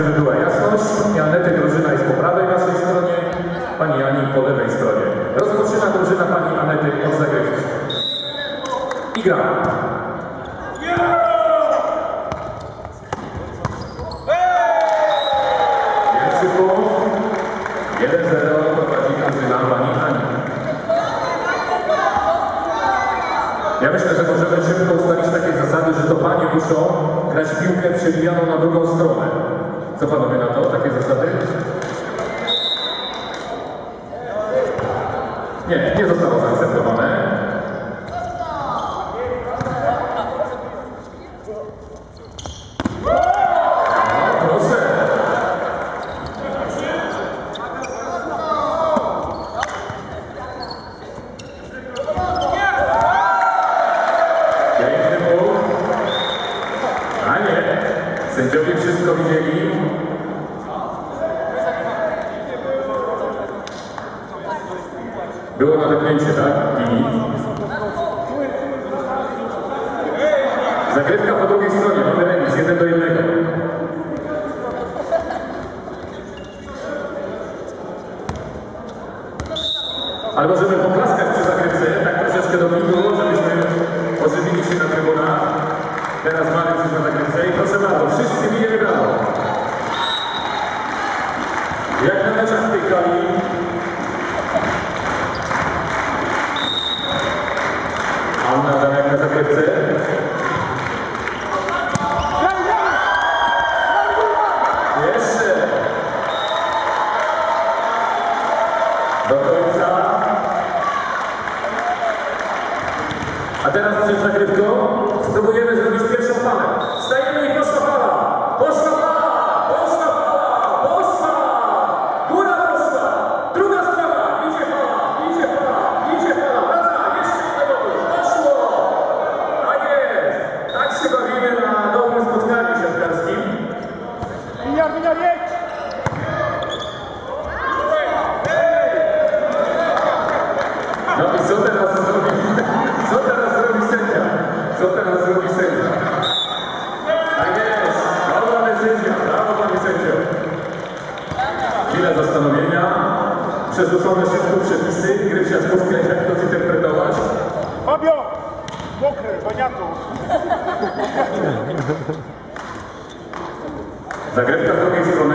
Żeby była jasność, Janety drużyna jest po prawej naszej stronie, pani Ani po lewej stronie. Rozpoczyna drużyna pani Anety od zagrywki. I gra. Pierwszy punkt. 1-0 prowadzi drużyna pani Ani. Ja myślę, że możemy szybko ustalić takie zasady, że to panie muszą grać piłkę przebijaną na drugą stronę. Co panowie na to? Takie zasady? Nie, nie zostało zaakceptowane. No, Proszę. Piękny punkt. A nie, sędziowie wszystko widzieli. Było nadepnięcie, tak? Lini. Zagrywka po drugiej stronie, mamy remis, jeden do jednego. Ale możemy poklaskać przy zagrywce, tak troszeczkę do pingu, żebyśmy ożywili się na trybunach. Teraz mamy coś na zagrywce i proszę bardzo, wszyscy bijemy brawo. Jak na meczach w tej hali. Anna Damiak na zagrywce. Jeszcze. Do końca. Teraz przed zagrywką spróbujemy zrobić pierwszą falę. Stajemy i poszła fala! Poszła fala! Poszła fala! Poszła! Góra poszła! Druga sprawa! Idzie fala! Idzie fala! Idzie fala! Wraca! Jeszcze do domu! Poszło! Tak jest! Tak się bawimy na dobrym spotkaniu siatkarskim. Winiar, winiar, jedź! No i co teraz zrobi? Co teraz zrobi sędzia? Co teraz zrobi sędzia? Tak jest! Brawo panie sędzia! Brawo panie sędzio! Chwila zastanowienia. Przerzucone szybko przepisy. Gry w siatkówkę, jak to zinterpretować? Fabio! Mokry, baniato! Zagrywka z drugiej strony.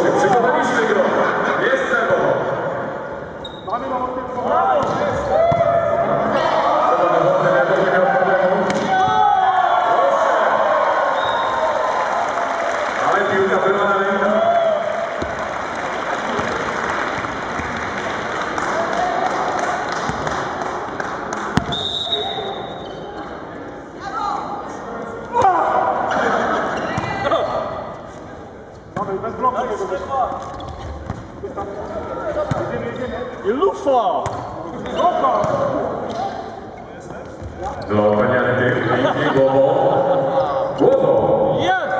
Przygotowaliśmy go. Jest lewą. mamy na Brawo! Ale piłka była na ręku. Mamy bez bloku tego wyszła. Jedziemy, jedziemy. I lufa! Lufa! Do pani Anety, pięknie głową. Głową. Jest!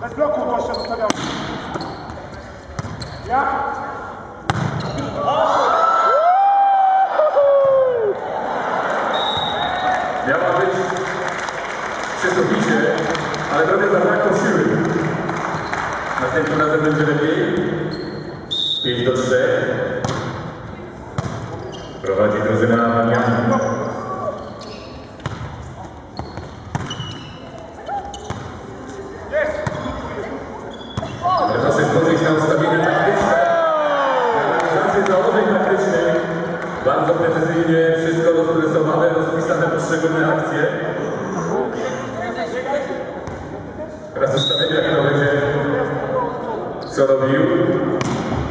Bez bloku gościa zostawiamy. Ja? Miała być przysobicie, ale trochę zabrakło siły. Następnym razem będzie lepiej. 5 do 3. Prowadzi drużyna Maniani. Jest! Ale proszę spojrzeć na ustawienie taktyczne. Realizację założeń taktycznych. Bardzo precyzyjnie, wszystko rozrysowane, rozpisane poszczególne akcje. Teraz ustawienia, senhora viu?